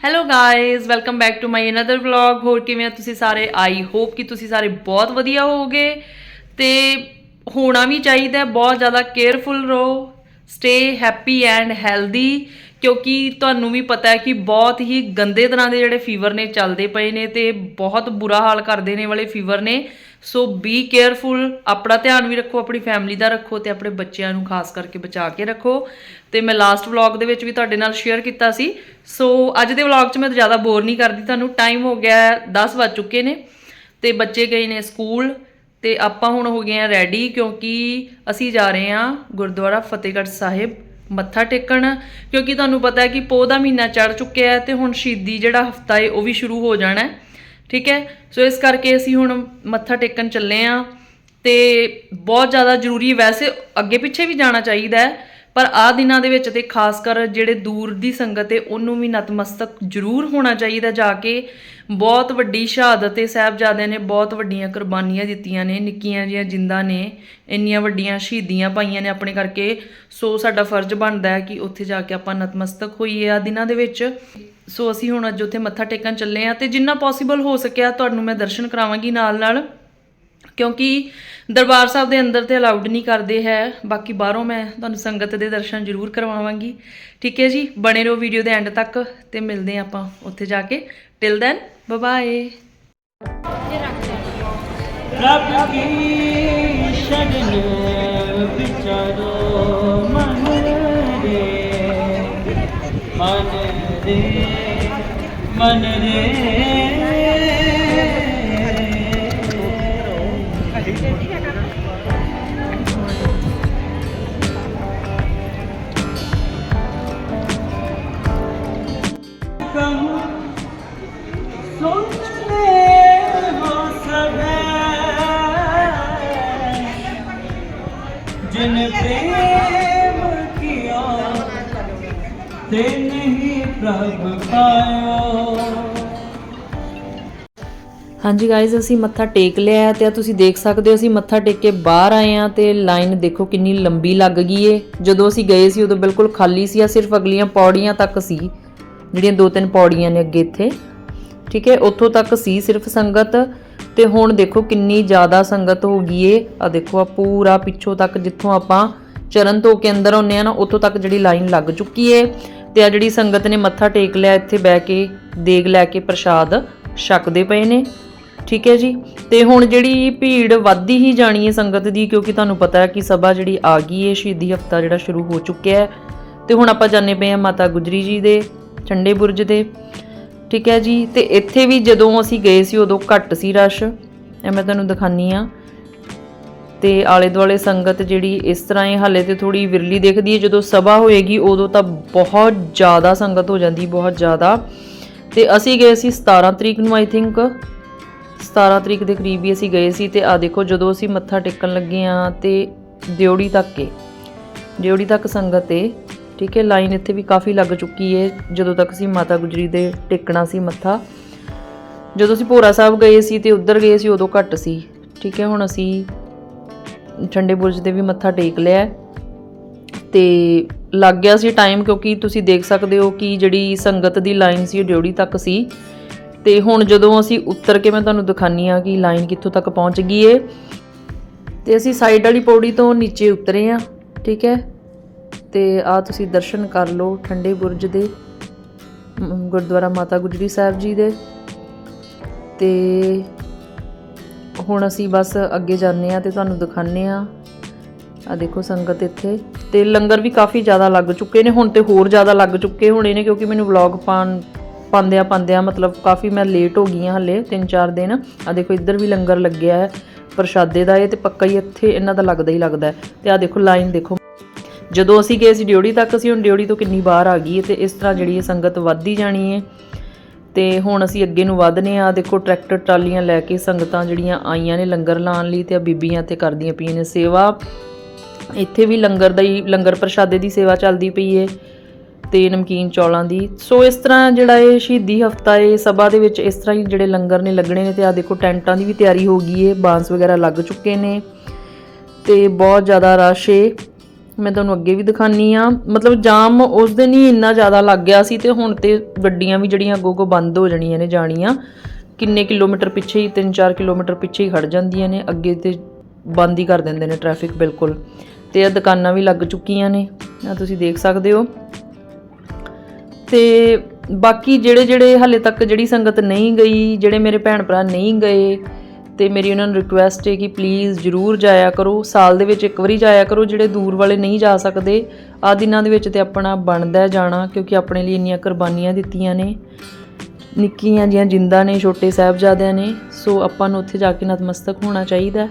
Hello guys welcome back to my another vlog ਹੋਰ ਕਿਵੇਂ ਆ ਤੁਸੀਂ ਸਾਰੇ? ਆਈ ਹੋਪ ਕਿ ਤੁਸੀਂ ਸਾਰੇ ਬਹੁਤ ਵਧੀਆ ਹੋਵੋਗੇ ਤੇ ਹੋਣਾ ਵੀ ਚਾਹੀਦਾ ਬਹੁਤ ਜ਼ਿਆਦਾ ਕੇਅਰਫੁਲ ਰਹੋ। ਸਟੇ ਹੈਪੀ ਐਂਡ ਹੈਲਦੀ ਕਿਉਂਕਿ ਤੁਹਾਨੂੰ ਵੀ ਪਤਾ ਹੈ ਕਿ ਬਹੁਤ ਹੀ ਗੰਦੇ ਤਰ੍ਹਾਂ ਦੇ ਜਿਹੜੇ ਫੀਵਰ ਨੇ ਚੱਲਦੇ ਪਏ ਨੇ ਤੇ ਬਹੁਤ ਬੁਰਾ ਹਾਲ ਕਰ ਦੇਣੇ ਵਾਲੇ ਫੀਵਰ ਨੇ। ਸੋ ਬੀ ਕੇਅਰਫੁਲ ਆਪਣਾ ਧਿਆਨ ਵੀ ਰੱਖੋ ਆਪਣੀ ਫੈਮਿਲੀ ਦਾ ਰੱਖੋ ਤੇ ਆਪਣੇ ਬੱਚਿਆਂ ਨੂੰ ਖਾਸ ਕਰਕੇ ਬਚਾ ਕੇ ਰੱਖੋ। ਤੇ ਮੈਂ ਲਾਸਟ ਵਲੌਗ ਦੇ ਵਿੱਚ ਵੀ ਤੁਹਾਡੇ ਨਾਲ ਸ਼ੇਅਰ ਕੀਤਾ ਸੀ। ਸੋ ਅੱਜ ਦੇ ਵਲੌਗ 'ਚ ਮੈਂ ਜ਼ਿਆਦਾ ਬੋਰ ਨਹੀਂ ਕਰਦੀ ਤੁਹਾਨੂੰ। ਟਾਈਮ ਹੋ ਗਿਆ ਹੈ, 10 ਵੱਜ ਚੁੱਕੇ ਨੇ ਤੇ ਬੱਚੇ ਗਏ ਨੇ ਸਕੂਲ ਤੇ ਆਪਾਂ ਹੁਣ ਹੋ ਗਏ ਆ ਰੈਡੀ ਕਿਉਂਕਿ ਅਸੀਂ ਜਾ ਰਹੇ ਹਾਂ ਗੁਰਦੁਆਰਾ ਫਤਿਹਗੜ੍ਹ ਸਾਹਿਬ। ਮੱਥਾ ਟੇਕਣ, ਕਿਉਂਕਿ ਤੁਹਾਨੂੰ ਪਤਾ ਹੈ ਕਿ ਪੋਹ ਦਾ ਮਹੀਨਾ ਚੜ ਚੁੱਕਿਆ ਹੈ ਤੇ ਹੁਣ ਸ਼ਹੀਦੀ ਜਿਹੜਾ ਹਫਤਾ ਹੈ ਉਹ ਵੀ ਸ਼ੁਰੂ ਹੋ ਜਾਣਾ ਹੈ। ਠੀਕ ਹੈ? ਸੋ ਇਸ ਕਰਕੇ ਅਸੀਂ ਹੁਣ ਮੱਥਾ ਟੇਕਣ ਚੱਲੇ ਆ ਤੇ ਬਹੁਤ ਜ਼ਿਆਦਾ ਜ਼ਰੂਰੀ ਹੈ। ਵੈਸੇ ਅੱਗੇ ਪਿੱਛੇ ਵੀ ਜਾਣਾ ਚਾਹੀਦਾ ਹੈ। ਪਰ ਆ ਦਿਨਾਂ ਦੇ ਵਿੱਚ ਤੇ ਖਾਸ ਕਰ ਜਿਹੜੇ ਦੂਰ ਦੀ ਸੰਗਤ ਹੈ, ਉਹਨੂੰ ਵੀ ਨਤਮਸਤਕ ਜ਼ਰੂਰ ਹੋਣਾ ਚਾਹੀਦਾ ਜਾ ਕੇ। ਬਹੁਤ ਵੱਡੀ ਸ਼ਹਾਦਤ ਤੇ ਸਾਹਿਬਜ਼ਾਦਿਆਂ ਨੇ ਬਹੁਤ ਵੱਡੀਆਂ ਕੁਰਬਾਨੀਆਂ ਦਿੱਤੀਆਂ ਨੇ, ਨਿੱਕੀਆਂ ਜਿਹੀਆਂ ਜਿੰਦਾਂ ਨੇ, ਇੰਨੀਆਂ ਵੱਡੀਆਂ ਸ਼ਹੀਦੀਆਂ ਪਾਈਆਂ ਨੇ ਆਪਣੇ ਕਰਕੇ। ਸੋ ਸਾਡਾ ਫਰਜ਼ ਬਣਦਾ ਹੈ ਕਿ ਉੱਥੇ ਜਾ ਕੇ ਆਪਾਂ ਨਤਮਸਤਕ ਹੋਈਏ ਆ ਦਿਨਾਂ ਦੇ ਵਿੱਚ। ਸੋ ਅਸੀਂ ਹੁਣ ਅੱਜ ਉੱਥੇ ਮੱਥਾ ਟੇਕਣ ਚੱਲੇ ਆ ਤੇ ਜਿੰਨਾ ਪੋਸੀਬਲ ਹੋ ਸਕਿਆ, ਤੁਹਾਨੂੰ ਮੈਂ ਦਰਸ਼ਨ ਕਰਾਵਾਂਗੀ ਨਾਲ ਨਾਲ ਕਿਉਂਕਿ ਦਰਬਾਰ ਸਾਹਿਬ ਦੇ ਅੰਦਰ ਤੇ ਅਲਾਉਡ ਨਹੀਂ ਕਰਦੇ ਹੈ। ਬਾਕੀ ਬਾਹਰੋਂ ਮੈਂ ਤੁਹਾਨੂੰ ਸੰਗਤ ਦੇ ਦਰਸ਼ਨ ਜ਼ਰੂਰ ਕਰਵਾਵਾਂਗੀ। ਠੀਕ ਹੈ ਜੀ, ਬਣੇ ਰਹੋ ਵੀਡੀਓ ਦੇ ਐਂਡ ਤੱਕ ਤੇ ਮਿਲਦੇ ਹਾਂ ਆਪਾਂ ਉੱਥੇ ਜਾ ਕੇ। ਟਿਲ ਦੈਨ ਬਾਏ ਰੱਬ ਕੀ ਸ਼ਰਨ ਵਿਚਾਰੋ ਮਨ ਰੇ ਮਨ ਰੇ ਮਨ ਰੇ। ਤੇ ਨਹੀਂ ਪ੍ਰਭ ਪਾਇਓ ਹਾਂਜੀ ਗਾਇਜ਼ ਅਸੀਂ ਮੱਥਾ ਟੇਕ ਲਿਆ ਹੈ ਤੇ ਆ ਤੁਸੀਂ ਦੇਖ ਸਕਦੇ ਹੋ, ਅਸੀਂ ਮੱਥਾ ਟੇਕ ਕੇ ਬਾਹਰ ਆਏ ਆ ਤੇ ਲਾਈਨ ਦੇਖੋ ਕਿੰਨੀ ਲੰਬੀ ਲੱਗ ਗਈ ਏ। ਜਦੋਂ ਅਸੀਂ ਗਏ ਸੀ, ਉਦੋਂ ਬਿਲਕੁਲ ਖਾਲੀ ਸੀ ਆ ਸਿਰਫ ਅਗਲੀਆਂ ਪੌੜੀਆਂ ਤੱਕ ਸੀ, ਜਿਹੜੀਆਂ ਦੋ ਤਿੰਨ ਪੌੜੀਆਂ ਨੇ ਅੱਗੇ ਇੱਥੇ। ਠੀਕ ਹੈ, ਉੱਥੋਂ ਤੱਕ ਸੀ ਸਿਰਫ ਸੰਗਤ ਤੇ ਹੁਣ ਦੇਖੋ ਕਿੰਨੀ ਜ਼ਿਆਦਾ ਸੰਗਤ ਹੋ ਗਈ ਏ। ਆ ਦੇਖੋ ਆ ਪੂਰਾ ਪਿੱਛੋਂ ਤੱਕ ਜਿੱਥੋਂ ਆਪਾਂ ਚਰਨ ਧੋ ਕੇ ਅੰਦਰ ਆਉਂਦੇ ਆ ਨਾ, ਉੱਥੋਂ ਤੱਕ ਜਿਹੜੀ ਲਾਈਨ ਲੱਗ ਚੁੱਕੀ ਏ। ਤੇ ਆ ਜਿਹੜੀ ਸੰਗਤ ਨੇ ਮੱਥਾ ਟੇਕ ਲਿਆ, ਇੱਥੇ ਬਹਿ ਕੇ ਦੇਗ ਲੈ ਕੇ ਪ੍ਰਸ਼ਾਦ ਛਕਦੇ ਪਏ ਨੇ। ਠੀਕ ਹੈ ਜੀ? ਤੇ ਹੁਣ ਜਿਹੜੀ ਭੀੜ ਵੱਧਦੀ ਹੀ ਜਾਣੀ ਹੈ ਸੰਗਤ ਦੀ, ਕਿਉਂਕਿ ਤੁਹਾਨੂੰ ਪਤਾ ਹੈ ਕਿ ਸਭਾ ਜਿਹੜੀ ਆ ਗਈ ਹੈ, ਸ਼ਹੀਦੀ ਹਫਤਾ ਜਿਹੜਾ ਸ਼ੁਰੂ ਹੋ ਚੁੱਕਿਆ ਹੈ। ਤੇ ਹੁਣ ਆਪਾਂ ਜਾਣੇ ਪਏ ਹਾਂ ਮਾਤਾ ਗੁਜਰੀ ਜੀ ਦੇ, ਠੰਡੇ ਬੁਰਜ ਦੇ। ਠੀਕ ਹੈ ਜੀ? ਤੇ ਇੱਥੇ ਵੀ ਜਦੋਂ ਅਸੀਂ ਗਏ ਸੀ, ਉਦੋਂ ਘੱਟ ਸੀ ਰਸ਼। ਇਹ ਮੈਂ ਤੁਹਾਨੂੰ ਦਿਖਾਨੀ ਆ ਤੇ ਆਲੇ ਦੁਆਲੇ ਸੰਗਤ ਜਿਹੜੀ ਇਸ ਤਰ੍ਹਾਂ ਹੀ ਹਾਲੇ ਤੇ ਥੋੜੀ ਵਿਰਲੀ ਦਿਖਦੀ ਹੈ, ਜਦੋਂ ਸਭਾ ਹੋਏਗੀ, ਉਦੋਂ ਤਾਂ ਬਹੁਤ ਜ਼ਿਆਦਾ ਸੰਗਤ ਹੋ ਜਾਂਦੀ, ਬਹੁਤ ਜ਼ਿਆਦਾ। ਤੇ ਅਸੀਂ ਗਏ ਸੀ 17 ਤਰੀਕ ਨੂੰ ਆਈ ਥਿੰਕ 17 ਤਰੀਕ ਦੇ ਕਰੀਬ ਹੀ ਅਸੀਂ ਗਏ ਸੀ ਤੇ ਆ ਦੇਖੋ, ਜਦੋਂ ਅਸੀਂ ਮੱਥਾ ਟੇਕਣ ਲੱਗੇ ਆ ਤੇ ਦਿਉੜੀ ਤੱਕ ਏ। ਦਿਉੜੀ ਤੱਕ ਸੰਗਤ ਏ, ਠੀਕ ਹੈ ਲਾਈਨ ਇੱਥੇ ਵੀ ਕਾਫੀ ਲੱਗ ਚੁੱਕੀ ਏ, ਜਦੋਂ ਤੱਕ ਅਸੀਂ ਮਾਤਾ ਗੁਜਰੀ ਦੇ ਟੇਕਣਾ ਸੀ ਮੱਥਾ। ਜਦੋਂ ਅਸੀਂ ਭੋਰਾ ਸਾਹਿਬ ਗਏ ਸੀ ਤੇ ਉੱਧਰ ਗਏ ਸੀ, ਉਦੋਂ ਘੱਟ ਸੀ, ਠੀਕ ਹੈ ਹੁਣ ਅਸੀਂ ਠੰਡੇ ਬੁਰਜ ਦੇ ਵੀ ਮੱਥਾ ਟੇਕ ਲਿਆ ਹੈ। ਤੇ ਲੱਗ ਗਿਆ ਸੀ ਟਾਈਮ ਕਿਉਂਕਿ ਤੁਸੀਂ ਦੇਖ ਸਕਦੇ ਹੋ ਕਿ ਜਿਹੜੀ ਸੰਗਤ ਦੀ ਲਾਈਨ ਸੀ, ਉਹ ਡਿਉੜੀ ਤੱਕ ਸੀ। ਤੇ ਹੁਣ ਜਦੋਂ ਅਸੀਂ ਉੱਤਰ ਕੇ ਮੈਂ ਤੁਹਾਨੂੰ ਦਿਖਾਨੀ ਆ ਕਿ ਲਾਈਨ ਕਿੱਥੋਂ ਤੱਕ ਪਹੁੰਚ ਗਈ ਏ। ਤੇ ਅਸੀਂ ਸਾਈਡ ਵਾਲੀ ਪੌੜੀ ਤੋਂ ਨੀਚੇ ਉਤਰੇ ਆ ਠੀਕ ਹੈ। ਤੇ ਆ ਤੁਸੀਂ ਦਰਸ਼ਨ ਕਰ ਲਓ ਠੰਡੇ ਬੁਰਜ ਦੇ ਗੁਰਦੁਆਰਾ ਮਾਤਾ ਗੁਜਰੀ ਸਾਹਿਬ ਜੀ ਦੇ। ਤੇ ਹੁਣ ਅਸੀਂ ਬਸ ਅੱਗੇ ਜਾਂਦੇ ਆ ਤੇ ਤੁਹਾਨੂੰ ਦਿਖਾਣੇ ਆ ਆ ਦੇਖੋ ਸੰਗਤ ਇੱਥੇ। ਤੇ ਲੰਗਰ ਵੀ ਕਾਫੀ ਜ਼ਿਆਦਾ ਲੱਗ ਚੁੱਕੇ ਨੇ, ਹੁਣ ਤੇ ਹੋਰ ਜ਼ਿਆਦਾ ਲੱਗ ਚੁੱਕੇ ਹੋਣੇ ਨੇ ਕਿਉਂਕਿ ਮੈਨੂੰ ਵਲੌਗ ਪਾਣ ਪਾਉਂਦਿਆਂ ਪਾਉਂਦਿਆਂ ਮਤਲਬ ਕਾਫੀ ਮੈਂ ਲੇਟ ਹੋ ਗਈ ਹਾਂ ਹਲੇ 3-4 ਦਿਨ। ਆ ਦੇਖੋ ਇੱਧਰ ਵੀ ਲੰਗਰ ਲੱਗਿਆ ਹੈ, ਪ੍ਰਸ਼ਾਦੇ ਦਾ ਇਹ ਤੇ ਪੱਕਾ ਹੀ ਇੱਥੇ ਇਹਨਾਂ ਦਾ ਲੱਗਦਾ ਹੀ ਲੱਗਦਾ ਹੈ। ਤੇ ਆ ਦੇਖੋ ਲਾਈਨ ਦੇਖੋ। ਜਦੋਂ ਅਸੀਂ ਗਏ ਸੀ ਡਿਊੜੀ ਤੱਕ, ਅਸੀਂ ਹੁਣ ਡਿਊੜੀ ਤੋਂ ਕਿੰਨੀ ਬਾਹਰ ਆ ਗਈ ਹੈ ਤੇ ਇਸ ਤਰ੍ਹਾਂ ਜਿਹੜੀ ਇਹ ਸੰਗਤ ਵੱਧਦੀ ਜਾਣੀ ਹੈ। ਤੇ ਹੁਣ ਅਸੀਂ ਅੱਗੇ ਨੂੰ ਵਧਨੇ ਆ ਦੇਖੋ, ਟਰੈਕਟਰ, ਟਰਾਲੀਆਂ ਲੈ ਕੇ ਸੰਗਤਾਂ ਜਿਹੜੀਆਂ ਆਈਆਂ ਨੇ ਲੰਗਰ ਲਾਉਣ ਲਈ ਤੇ ਆ ਬੀਬੀਆਂ ਤੇ ਕਰਦੀਆਂ ਪਈਆਂ ਨੇ ਸੇਵਾ। ਇੱਥੇ ਵੀ ਲੰਗਰ ਦਾ ਹੀ, ਲੰਗਰ ਪ੍ਰਸ਼ਾਦੇ ਦੀ ਸੇਵਾ ਚੱਲਦੀ ਪਈ ਏ ਤੇ ਨਮਕੀਨ ਚੌਲਾਂ ਦੀ। ਸੋ ਇਸ ਤਰ੍ਹਾਂ ਜਿਹੜਾ ਇਹ ਸ਼ਹੀਦੀ ਹਫਤਾ ਏ, ਸਭਾ ਦੇ ਵਿੱਚ ਇਸ ਤਰ੍ਹਾਂ ਹੀ ਜਿਹੜੇ ਲੰਗਰ ਨੇ ਲੱਗਣੇ ਨੇ ਤੇ ਆ ਦੇਖੋ, ਟੈਂਟਾਂ ਦੀ ਵੀ ਤਿਆਰੀ ਹੋ ਗਈ ਏ, ਬਾਂਸ ਵਗੈਰਾ ਲੱਗ ਚੁੱਕੇ ਨੇ ਤੇ ਬਹੁਤ ਜ਼ਿਆਦਾ ਰਸ਼ ਏ। ਮੈਂ ਤੁਹਾਨੂੰ ਅੱਗੇ ਵੀ ਦਿਖਾਨੀ ਆ। ਮਤਲਬ ਜਾਮ ਉਸ ਦਿਨ ਹੀ ਇੰਨਾ ਜ਼ਿਆਦਾ ਲੱਗ ਗਿਆ ਸੀ ਤੇ ਹੁਣ ਤੇ ਗੱਡੀਆਂ ਵੀ ਜਿਹੜੀਆਂ ਅੱਗੋਂ ਅੱਗੋਂ ਬੰਦ ਹੋ ਜਾਣੀਆਂ ਨੇ ਜਾਣੀਆਂ। ਕਿੰਨੇ ਕਿਲੋਮੀਟਰ ਪਿੱਛੇ ਹੀ 3-4 ਕਿਲੋਮੀਟਰ ਪਿੱਛੇ ਹੀ ਖੜ ਜਾਂਦੀਆਂ ਨੇ, ਅੱਗੇ ਤੇ ਬੰਦ ਹੀ ਕਰ ਦਿੰਦੇ ਨੇ ਟ੍ਰੈਫਿਕ ਬਿਲਕੁਲ। ਤੇ ਇਹ ਦੁਕਾਨਾਂ ਵੀ ਲੱਗ ਚੁੱਕੀਆਂ ਨੇ। ਆ ਤੁਸੀਂ ਦੇਖ ਸਕਦੇ ਹੋ। ਤੇ ਬਾਕੀ ਜਿਹੜੇ ਜਿਹੜੇ ਹਾਲੇ ਤੱਕ ਜਿਹੜੀ ਸੰਗਤ ਨਹੀਂ ਗਈ, ਜਿਹੜੇ ਮੇਰੇ ਭੈਣ ਭਰਾ ਨਹੀਂ ਗਏ ਤੇ ਮੇਰੀ ਉਹਨਾਂ ਨੂੰ ਰਿਕੁਐਸਟ ਹੈ ਕਿ ਪਲੀਜ਼ ਜਰੂਰ ਜਾਇਆ ਕਰੋ। ਸਾਲ ਦੇ ਵਿੱਚ ਇੱਕ ਵਾਰੀ ਜਾਇਆ ਕਰੋ, ਜਿਹੜੇ ਦੂਰ ਵਾਲੇ ਨਹੀਂ ਜਾ ਸਕਦੇ। ਆ ਦਿਨਾਂ ਦੇ ਵਿੱਚ ਤੇ ਆਪਣਾ ਬਣਦਾ ਜਾਣਾ, ਕਿਉਂਕਿ ਆਪਣੇ ਲਈ ਇੰਨੀਆਂ ਕੁਰਬਾਨੀਆਂ ਦਿੱਤੀਆਂ ਨੇ। ਨਿੱਕੀਆਂ ਜੀਆਂ ਜਿੰਦਾ ਨੇ, ਛੋਟੇ ਸਾਹਿਬਜ਼ਾਦਿਆਂ ਨੇ। ਸੋ ਆਪਾਂ ਨੂੰ ਉੱਥੇ ਜਾ ਕੇ ਨਤਮਸਤਕ ਹੋਣਾ ਚਾਹੀਦਾ ਹੈ।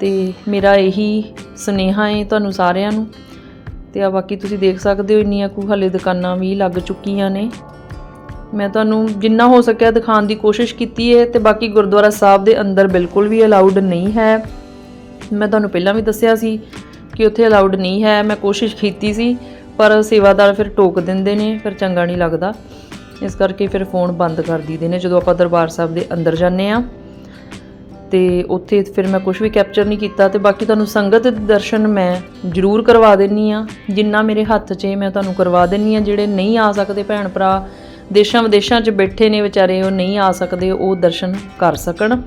ਤੇ ਮੇਰਾ ਇਹੀ ਸੁਨੇਹਾ ਹੈ ਤੁਹਾਨੂੰ ਸਾਰਿਆਂ ਨੂੰ। ਤੇ ਆ ਬਾਕੀ ਤੁਸੀਂ ਦੇਖ ਸਕਦੇ ਹੋ, ਇੰਨੀਆਂ ਕੁ ਹਲੇ ਦੁਕਾਨਾਂ ਵੀ ਲੱਗ ਚੁੱਕੀਆਂ ਨੇ। ਮੈਂ ਤੁਹਾਨੂੰ ਜਿੰਨਾ ਹੋ ਸਕਿਆ ਦਿਖਾਉਣ ਦੀ ਕੋਸ਼ਿਸ਼ ਕੀਤੀ ਹੈ ਤੇ ਬਾਕੀ ਗੁਰਦੁਆਰਾ ਸਾਹਿਬ ਦੇ ਅੰਦਰ ਬਿਲਕੁਲ ਵੀ ਅਲਾਉਡ ਨਹੀਂ ਹੈ। ਮੈਂ ਤੁਹਾਨੂੰ ਪਹਿਲਾਂ ਵੀ ਦੱਸਿਆ ਸੀ ਕਿ ਉੱਥੇ ਅਲਾਉਡ ਨਹੀਂ ਹੈ, ਮੈਂ ਕੋਸ਼ਿਸ਼ ਕੀਤੀ ਸੀ, ਪਰ ਸੇਵਾਦਾਰ ਫਿਰ ਟੋਕ ਦਿੰਦੇ ਨੇ, ਫਿਰ ਚੰਗਾ ਨਹੀਂ ਲੱਗਦਾ। ਇਸ ਕਰਕੇ ਫਿਰ ਫੋਨ ਬੰਦ ਕਰ ਦਈਦੇ ਨੇ ਜਦੋਂ ਆਪਾਂ ਦਰਬਾਰ ਸਾਹਿਬ ਦੇ ਅੰਦਰ ਜਾਂਦੇ ਆ ਤੇ ਉੱਥੇ ਫਿਰ ਮੈਂ ਕੁਝ ਵੀ ਕੈਪਚਰ ਨਹੀਂ ਕੀਤਾ ਤੇ ਬਾਕੀ ਤੁਹਾਨੂੰ ਸੰਗਤ ਦੇ ਦਰਸ਼ਨ ਮੈਂ ਜ਼ਰੂਰ ਕਰਵਾ ਦਿੰਨੀ ਆ ਜਿੰਨਾ ਮੇਰੇ ਹੱਥ 'ਚ ਮੈਂ ਤੁਹਾਨੂੰ ਕਰਵਾ ਦਿੰਨੀ ਆ ਜਿਹੜੇ ਨਹੀਂ ਆ ਸਕਦੇ ਭੈਣ ਭਰਾ ਦੇਸ਼ਾਂ ਵਿਦੇਸ਼ਾਂ 'ਚ ਬੈਠੇ ਨੇ ਵਿਚਾਰੇ, ਉਹ ਨਹੀਂ ਆ ਸਕਦੇ, ਉਹ ਦਰਸ਼ਨ ਕਰ ਸਕਣ।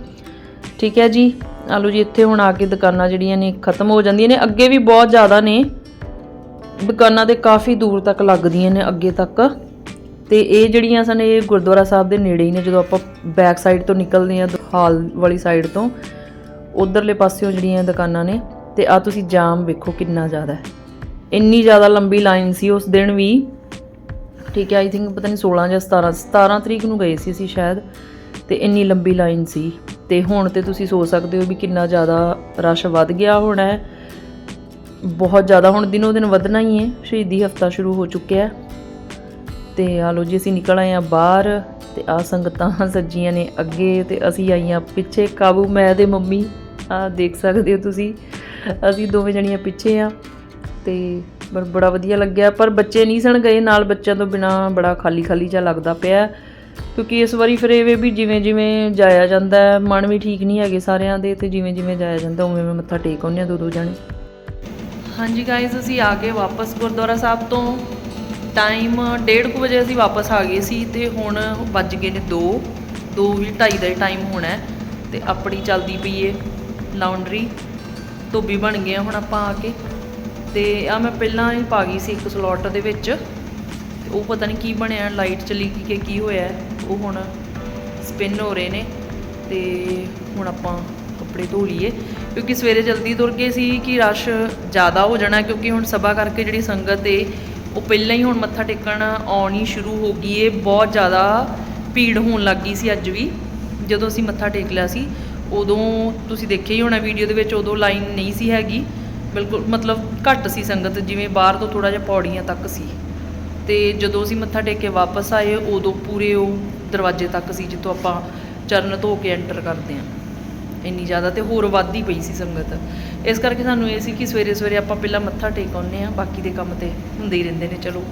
ਠੀਕ ਹੈ ਜੀ? ਆਲੂ ਜੀ, ਇੱਥੇ ਹੁਣ ਆ ਕੇ ਦੁਕਾਨਾਂ ਜਿਹੜੀਆਂ ਨੇ ਖਤਮ ਹੋ ਜਾਂਦੀਆਂ ਨੇ। ਅੱਗੇ ਵੀ ਬਹੁਤ ਜ਼ਿਆਦਾ ਨੇ। ਦੁਕਾਨਾਂ ਤੇ ਕਾਫੀ ਦੂਰ ਤੱਕ ਲੱਗਦੀਆਂ ਨੇ, ਅੱਗੇ ਤੱਕ। ਤੇ ਇਹ ਜਿਹੜੀਆਂ ਸਨ, ਇਹ ਗੁਰਦੁਆਰਾ ਸਾਹਿਬ ਦੇ ਨੇੜੇ ਹੀ ਨੇ, ਜਦੋਂ ਆਪਾਂ ਬੈਕ ਸਾਈਡ ਤੋਂ ਨਿਕਲਦੇ ਆ ਹਾਲ ਵਾਲੀ ਸਾਈਡ ਤੋਂ, ਉਧਰਲੇ ਪਾਸਿਓਂ ਜਿਹੜੀਆਂ ਦੁਕਾਨਾਂ ਨੇ। ਤੇ ਆ ਤੁਸੀਂ ਜਾਮ ਵੇਖੋ ਕਿੰਨਾ ਜ਼ਿਆਦਾ ਹੈ। ਇੰਨੀ ਜ਼ਿਆਦਾ ਲੰਬੀ ਲਾਈਨ ਸੀ, ਉਸ ਦਿਨ ਵੀ ਠੀਕ ਹੈ ਆਈ ਥਿੰਕ ਪਤਾ ਨਹੀਂ 16 ਜਾਂ 17 17 ਤਰੀਕ ਨੂੰ ਗਏ ਸੀ ਅਸੀਂ ਸ਼ਾਇਦ, ਤੇ ਇੰਨੀ ਲੰਬੀ ਲਾਈਨ ਸੀ। ਤੇ ਹੁਣ ਤੇ ਤੁਸੀਂ ਸੋਚ ਸਕਦੇ ਹੋ ਵੀ ਕਿੰਨਾ ਜ਼ਿਆਦਾ ਰਸ਼ ਵੱਧ ਗਿਆ ਹੋਣਾ ਹੈ। ਬਹੁਤ ਜ਼ਿਆਦਾ ਹੁਣ ਦਿਨੋ ਦਿਨ ਵਧਣਾ ਹੀ ਹੈ, ਸ਼ਹੀਦੀ ਹਫਤਾ ਸ਼ੁਰੂ ਹੋ ਚੁੱਕਿਆ ਹੈ। ਤੇ ਆ ਲੋ ਜੀ, ਅਸੀਂ ਨਿਕਲ ਆਏ ਆ ਬਾਹਰ, ਤੇ ਆ ਸੰਗਤਾਂ ਸੱਜੀਆਂ ਨੇ ਅੱਗੇ, ਤੇ ਅਸੀਂ ਆਈਆਂ ਪਿੱਛੇ ਕਾਬੂ, ਮੈਂ ਤੇ ਮੰਮੀ। ਆ ਦੇਖ ਸਕਦੇ ਹੋ ਤੁਸੀਂ, ਅਸੀਂ ਦੋਵੇਂ ਜਣੀਆਂ ਪਿੱਛੇ ਆ ਤੇ ਪਰ ਬੜਾ ਵਧੀਆ ਲੱਗਿਆ। ਪਰ ਬੱਚੇ ਨਹੀਂ ਸਣ ਗਏ, ਨਾਲ ਬੱਚਿਆਂ ਤੋਂ ਬਿਨਾ ਬੜਾ ਖਾਲੀ ਖਾਲੀ ਜਿਹਾ ਲੱਗਦਾ ਪਿਆ। ਕਿਉਂਕਿ ਇਸ ਵਾਰੀ ਫਿਰ ਇਹ ਵੀ ਜਿਵੇਂ ਜਿਵੇਂ ਜਾਇਆ ਜਾਂਦਾ ਮਨ ਵੀ ਠੀਕ ਨਹੀਂ ਹੈਗੇ ਸਾਰਿਆਂ ਦੇ, ਤੇ ਜਿਵੇਂ ਜਿਵੇਂ ਜਾਇਆ ਜਾਂਦਾ, ਉਵੇਂ ਉਵੇਂ ਮੱਥਾ ਟੇਕ ਆਉਂਦੇ ਆ ਦੋ ਦੋ ਜਣੇ। ਹਾਂਜੀ ਗਾਇਜ਼ ਅਸੀਂ ਆ ਗਏ ਵਾਪਸ ਗੁਰਦੁਆਰਾ ਸਾਹਿਬ ਤੋਂ। ਟਾਈਮ 1:30 ਵਜੇ ਅਸੀਂ ਵਾਪਸ ਆ ਗਏ ਸੀ ਤੇ ਹੁਣ ਵੱਜ ਗਏ ਨੇ 2 2 ਵੀ 2:30 ਦਾ ਟਾਈਮ ਹੋਣਾ ਹੈ ਤੇ ਆਪਣੀ ਚੱਲਦੀ ਪਈ ਏ ਲਾਉਂਡਰੀ ਧੋਬੀ ਬਣ ਗਏ ਆ ਹੁਣ ਆਪਾਂ ਆ ਕੇ। ਤੇ ਆ ਮੈਂ ਪਹਿਲਾਂ ਹੀ ਪਾ ਗਈ ਸੀ ਇੱਕ ਸਲੋਟ ਦੇ ਵਿੱਚ। ਉਹ ਪਤਾ ਨਹੀਂ ਕੀ ਬਣਿਆ ਲਾਈਟ ਚਲੀ ਗਈ ਕਿ ਕੀ ਹੋਇਆ। ਉਹ ਹੁਣ ਸਪਿਨ ਹੋ ਰਹੇ ਨੇ ਤੇ ਹੁਣ ਆਪਾਂ ਕੱਪੜੇ ਧੋ ਲਈਏ। ਕਿਉਂਕਿ ਸਵੇਰੇ ਜਲਦੀ ਤੁਰ ਗਏ ਸੀ ਕਿ ਰਸ਼ ਜ਼ਿਆਦਾ ਹੋ ਜਾਣਾ, ਕਿਉਂਕਿ ਹੁਣ ਸਭਾ ਕਰਕੇ ਜਿਹੜੀ ਸੰਗਤ ਏ, ਉਹ ਪਹਿਲਾਂ ਹੀ ਹੁਣ ਮੱਥਾ ਟੇਕਣ ਆਉਣੀ ਸ਼ੁਰੂ ਹੋ ਗਈ ਏ। ਬਹੁਤ ਜ਼ਿਆਦਾ ਭੀੜ ਹੋਣ ਲੱਗ ਗਈ ਸੀ ਅੱਜ ਵੀ। ਜਦੋਂ ਅਸੀਂ ਮੱਥਾ ਟੇਕ ਲਿਆ ਸੀ, ਉਦੋਂ ਤੁਸੀਂ ਦੇਖਿਆ ਹੀ ਹੋਣਾ ਵੀਡੀਓ ਦੇ ਵਿੱਚ, ਉਦੋਂ ਲਾਈਨ ਨਹੀਂ ਸੀ ਹੈਗੀ। ਬਿਲਕੁਲ, ਮਤਲਬ ਘੱਟ ਸੀ ਸੰਗਤ, ਜਿਵੇਂ ਬਾਹਰ ਤੋਂ ਥੋੜਾ ਜਿਹਾ ਪੌੜੀਆਂ ਤੱਕ ਸੀ। ਤੇ ਜਦੋਂ ਅਸੀਂ ਮੱਥਾ ਟੇਕ ਕੇ ਵਾਪਸ ਆਏ, ਉਦੋਂ ਪੂਰੇ ਉਹ ਦਰਵਾਜ਼ੇ ਤੱਕ ਸੀ, ਜਿੱਥੋਂ ਆਪਾਂ ਚਰਨ ਧੋ ਕੇ ਐਂਟਰ ਕਰਦੇ ਹਾਂ। ਇੰਨੀ ਜ਼ਿਆਦਾ ਤੇ ਹੋਰ ਵੱਧਦੀ ਪਈ ਸੀ ਸੰਗਤ। ਇਸ ਕਰਕੇ ਸਾਨੂੰ ਇਹ ਸੀ ਕਿ ਸਵੇਰੇ ਸਵੇਰੇ ਆਪਾਂ ਪਹਿਲਾਂ ਮੱਥਾ ਟੇਕ ਆਉਂਦੇ ਆ ਬਾਕੀ ਦੇ ਕੰਮ ਤੇ ਹੁੰਦੇ ਹੀ ਰਹਿੰਦੇ ਨੇ, ਚਲੋ।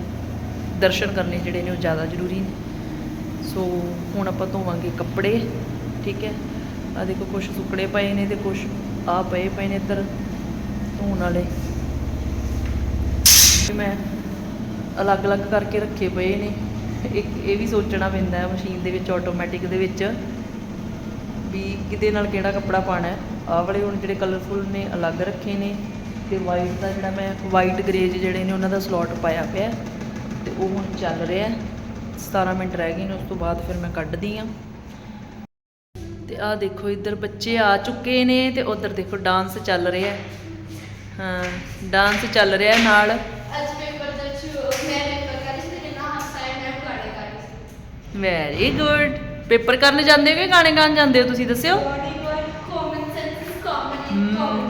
ਦਰਸ਼ਨ ਕਰਨੇ ਜਿਹੜੇ ਨੇ ਉਹ ਜ਼ਿਆਦਾ ਜ਼ਰੂਰੀ ਨੇ। ਸੋ ਹੁਣ ਆਪਾਂ ਧੋਵਾਂਗੇ ਕੱਪੜੇ, ਠੀਕ ਹੈ। ਆ ਦੇਖੋ ਕੁਝ ਸੁੱਕੜੇ ਪਏ ਨੇ ਤੇ ਕੁਝ ਆ ਪਏ ਪਏ ਨੇ ਇੱਧਰ। ਧੋਣ ਵਾਲੇ। ਮੈਂ ਅਲੱਗ-ਅਲੱਗ ਕਰਕੇ ਰੱਖੇ ਪਏ ਨੇ। ਇੱਕ ਇਹ ਵੀ ਸੋਚਣਾ ਪੈਂਦਾ ਹੈ ਮਸ਼ੀਨ ਦੇ ਵਿੱਚ ਆਟੋਮੈਟਿਕ ਦੇ ਵਿੱਚ, ਵੀ ਕਿਹਦੇ ਨਾਲ ਕਿਹੜਾ ਕੱਪੜਾ ਪਾਣਾ ਹੈ। ਆਹ ਵਾਲੇ ਹੁਣ ਜਿਹੜੇ ਕਲਰਫੁਲ ਨੇ, ਅਲੱਗ ਰੱਖੇ ਨੇ। ਤੇ ਵਾਈਟ ਦਾ ਜਿਹੜਾ ਮੈਂ ਵਾਈਟ ਗ੍ਰੇਜ ਜਿਹੜੇ ਨੇ, ਉਹਨਾਂ ਦਾ ਸਲੋਟ ਪਾਇਆ ਪਿਆ ਤੇ ਉਹ ਹੁਣ ਚੱਲ ਰਿਹਾ 17 ਮਿੰਟ ਰਹਿ ਗਏ ਨੇ, ਉਸ ਤੋਂ ਬਾਅਦ ਫਿਰ ਮੈਂ ਕੱਢਦੀ ਆ ਤੇ ਆਹ ਦੇਖੋ, ਇੱਧਰ ਬੱਚੇ ਆ ਚੁੱਕੇ ਨੇ ਤੇ ਉਧਰ ਦੇਖੋ ਡਾਂਸ ਚੱਲ ਰਿਹਾ ਹੈ ਡਾਂਸ ਚੱਲ ਰਿਹਾ ਨਾਲ। ਅੱਜ ਪੇਪਰ ਦੇ ਚ ਮੈਂ ਪੇਪਰ ਕਰ ਰਹੀ ਸੀ ਤੇ ਨਾ ਹੈ ਮੈਂ ਗਾਣੇ ਗਾ ਰਹੀ ਸੀ। ਵੈਰੀ ਗੁੱਡ ਪੇਪਰ ਕਰਨ ਜਾਂਦੇ ਹੋ ਕਿ ਗਾਣੇ ਗਾਣ ਜਾਂਦੇ ਹੋ ਤੁਸੀਂ ਦੱਸਿਓ?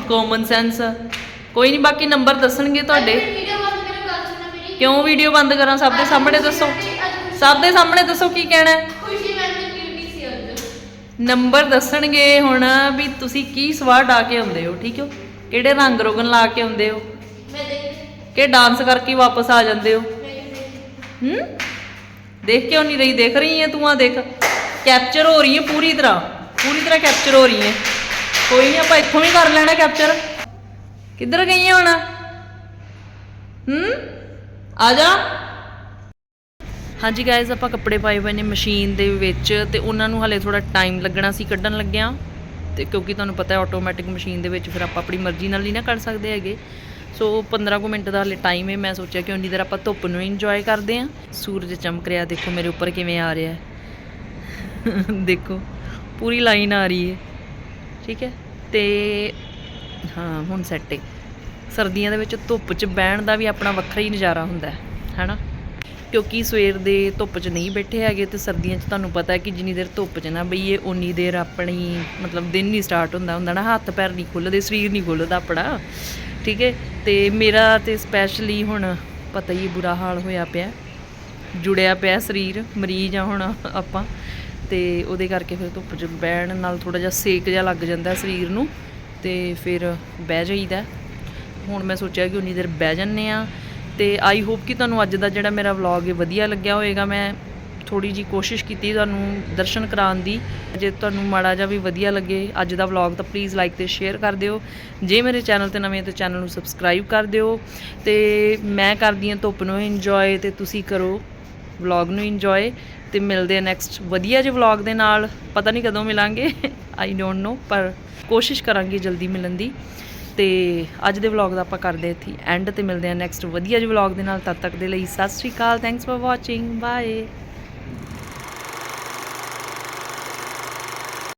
ਕਾਮਨ ਸੈਂਸ ਕੋਈ ਨਹੀਂ ਬਾਕੀ ਨੰਬਰ ਦੱਸਣਗੇ ਤੁਹਾਡੇ। ਕਰੋ ਕਿਉਂ ਵੀਡੀਓ ਬੰਦ ਕਰਾਂ? ਸਭ ਦੇ ਸਾਹਮਣੇ ਦੱਸੋ। ਸਭ ਦੇ ਸਾਹਮਣੇ ਦੱਸੋ ਕੀ ਕਹਿਣਾ ਹੈ। ਨੰਬਰ ਦੱਸਣਗੇ ਹੁਣ ਵੀ ਤੁਸੀਂ ਕੀ ਸਵਾਰ ਡਾ ਕੇ ਆਉਂਦੇ ਹੋ ਠੀਕ ਹੋ? ਕਿਹੜੇ ਰੰਗ ਰੋਗਨ ਲਾ ਕੇ ਆਉਂਦੇ ਹੋ? ਕਿ ਡਾਂਸ ਕਰਕੇ ਵਾਪਸ ਆ ਜਾਂਦੇ ਹੋ? ਹੂੰ? ਦੇਖ ਕਿਉਂ ਨਹੀਂ ਰਹੀ? ਦੇਖ ਰਹੀ ਹੈ ਤੂੰ ਆ ਦੇਖ। ਕੈਪਚਰ ਹੋ ਰਹੀ ਹੈ ਪੂਰੀ ਤਰ੍ਹਾਂ। ਪੂਰੀ ਤਰ੍ਹਾਂ ਕੈਪਚਰ ਹੋ ਰਹੀ ਹੈ ਕੋਈ ਨਹੀਂ ਆਪਾਂ ਇੱਥੋਂ ਵੀ ਕਰ ਲੈਣਾ ਕੈਪਚਰ। ਕਿੱਧਰ ਗਈਆਂ ਹੁਣ? ਹੂੰ? ਆ ਜਾ। ਹਾਂਜੀ ਗਾਇਜ਼ ਆਪਾਂ ਕੱਪੜੇ ਪਾਏ ਹੋਏ ਨੇ ਮਸ਼ੀਨ ਦੇ ਵਿੱਚ ਤੇ ਉਹਨਾਂ ਨੂੰ ਹਲੇ ਥੋੜਾ ਟਾਈਮ ਲੱਗਣਾ ਸੀ ਕੱਢਣ ਲੱਗਿਆ। ਤੇ ਕਿਉਂਕਿ ਤੁਹਾਨੂੰ ਪਤਾ ਹੈ ਆਟੋਮੈਟਿਕ ਮਸ਼ੀਨ ਦੇ ਵਿੱਚ ਫਿਰ ਆਪਾਂ ਆਪਣੀ ਮਰਜ਼ੀ ਨਾਲ ਨਹੀਂ ਨਾ ਕਰ ਸਕਦੇ ਹੈਗੇ। ਸੋ 15 ਕੁ ਮਿੰਟ ਦਾ ਹਲੇ ਟਾਈਮ ਹੈ, ਮੈਂ ਸੋਚਿਆ ਕਿ ਉਨੀ ਦੇਰ ਆਪਾਂ ਧੁੱਪ ਨੂੰ ਇੰਜੋਏ ਕਰਦੇ ਹਾਂ। ਸੂਰਜ ਚਮਕ ਰਿਹਾ, ਦੇਖੋ ਮੇਰੇ ਉੱਪਰ ਕਿਵੇਂ ਆ ਰਿਹਾ ਹੈ। ਦੇਖੋ, ਪੂਰੀ ਲਾਈਨ ਆ ਰਹੀ ਹੈ। ਠੀਕ ਹੈ? ਤੇ ਹਾਂ, ਹੁਣ ਸੈੱਟ ਹੈ। ਸਰਦੀਆਂ ਦੇ ਵਿੱਚ ਧੁੱਪ 'ਚ ਬਹਿਣ ਦਾ ਵੀ ਆਪਣਾ ਵੱਖਰਾ ਹੀ ਨਜ਼ਾਰਾ ਹੁੰਦਾ ਹੈ ਹੈਨਾ ਕਿਉਂਕਿ ਸਵੇਰ ਦੇ ਧੁੱਪ 'ਚ ਨਹੀਂ ਬੈਠੇ ਹੈਗੇ ਤੇ ਸਰਦੀਆਂ 'ਚ ਤੁਹਾਨੂੰ ਪਤਾ ਹੈ ਕਿ ਜਿੰਨੀ ਦੇਰ ਧੁੱਪ 'ਚ ਨਾ ਬਈਏ ਉਨੀ ਦੇਰ ਆਪਣੀ ਮਤਲਬ ਦਿਨ ਨਹੀਂ ਸਟਾਰਟ ਹੁੰਦਾ ਹੁੰਦਾ ਨਾ ਹੱਥ ਪੈਰ ਨਹੀਂ ਖੁੱਲਦੇ, ਸਰੀਰ ਨਹੀਂ ਖੁੱਲਦਾ ਆਪਣਾ। ਠੀਕ ਹੈ? ਤੇ ਮੇਰਾ ਤੇ ਸਪੈਸ਼ਲੀ ਹੁਣ ਪਤਾ ਹੀ ਬੁਰਾ ਹਾਲ ਹੋਇਆ ਪਿਆ ਜੁੜਿਆ ਪਿਆ ਸਰੀਰ, ਮਰੀਜ਼ ਆ ਹੁਣ ਆਪਾਂ। ਤੇ ਉਹਦੇ ਕਰਕੇ ਫਿਰ ਧੁੱਪ 'ਚ ਬਹਿਣ ਨਾਲ ਥੋੜਾ ਜਿਹਾ ਸੇਕ ਜਿਹਾ ਲੱਗ ਜਾਂਦਾ ਸਰੀਰ ਨੂੰ ਤੇ ਫਿਰ ਬਹਿ ਜਾਈਦਾ ਹੁਣ ਮੈਂ ਸੋਚਿਆ ਕਿ ਉਨੀ ਦੇਰ ਬਹਿ ਜੰਨੇ ਆ ਤੇ ਆਈ ਹੋਪ ਕਿ ਤੁਹਾਨੂੰ ਅੱਜ ਦਾ ਜਿਹੜਾ ਮੇਰਾ ਵਲੌਗ ਹੈ ਵਧੀਆ ਲੱਗਿਆ ਹੋਵੇਗਾ ਮੈਂ ਥੋੜੀ ਜੀ ਕੋਸ਼ਿਸ਼ ਕੀਤੀ ਤੁਹਾਨੂੰ ਦਰਸ਼ਨ ਕਰਾਉਣ ਦੀ। ਜੇ ਤੁਹਾਨੂੰ ਮਾੜਾ ਜਿਹਾ ਵੀ ਵਧੀਆ ਲੱਗੇ ਅੱਜ ਦਾ ਵਲੌਗ ਤਾਂ ਪਲੀਜ਼ ਲਾਈਕ ਤੇ ਸ਼ੇਅਰ ਕਰ ਦਿਓ। ਜੇ ਮੇਰੇ ਚੈਨਲ ਤੇ ਨਵੇਂ ਤਾਂ ਚੈਨਲ ਨੂੰ ਸਬਸਕ੍ਰਾਈਬ ਕਰ ਦਿਓ। ਤੇ ਮੈਂ ਕਰਦੀ ਹਾਂ ਧੁੱਪ ਨੂੰ ਇੰਜੋਏ ਤੇ ਤੁਸੀਂ ਕਰੋ ਵਲੌਗ ਨੂੰ ਇੰਜੋਏ ਤੇ ਮਿਲਦੇ ਆ ਨੈਕਸਟ ਵਧੀਆ ਜਿਹੇ ਵਲੌਗ ਦੇ ਨਾਲ। ਪਤਾ ਨਹੀਂ ਕਦੋਂ ਮਿਲਾਂਗੇ। ਆਈ ਡੋਨਟ ਨੋ ਪਰ ਕੋਸ਼ਿਸ਼ ਕਰਾਂਗੇ ਜਲਦੀ ਮਿਲਣ ਦੀ। ਤੇ ਅੱਜ ਦੇ ਵਲੌਗ ਦਾ ਆਪਾਂ ਕਰਦੇ ਇੱਥੇ ਐਂਡ ਤੇ ਮਿਲਦੇ ਆ ਨੈਕਸਟ ਵਧੀਆ ਜਿਹੇ ਵਲੌਗ ਦੇ ਨਾਲ, ਤਦ ਤੱਕ ਦੇ ਲਈ Sat Sri Akal thanks for watching bye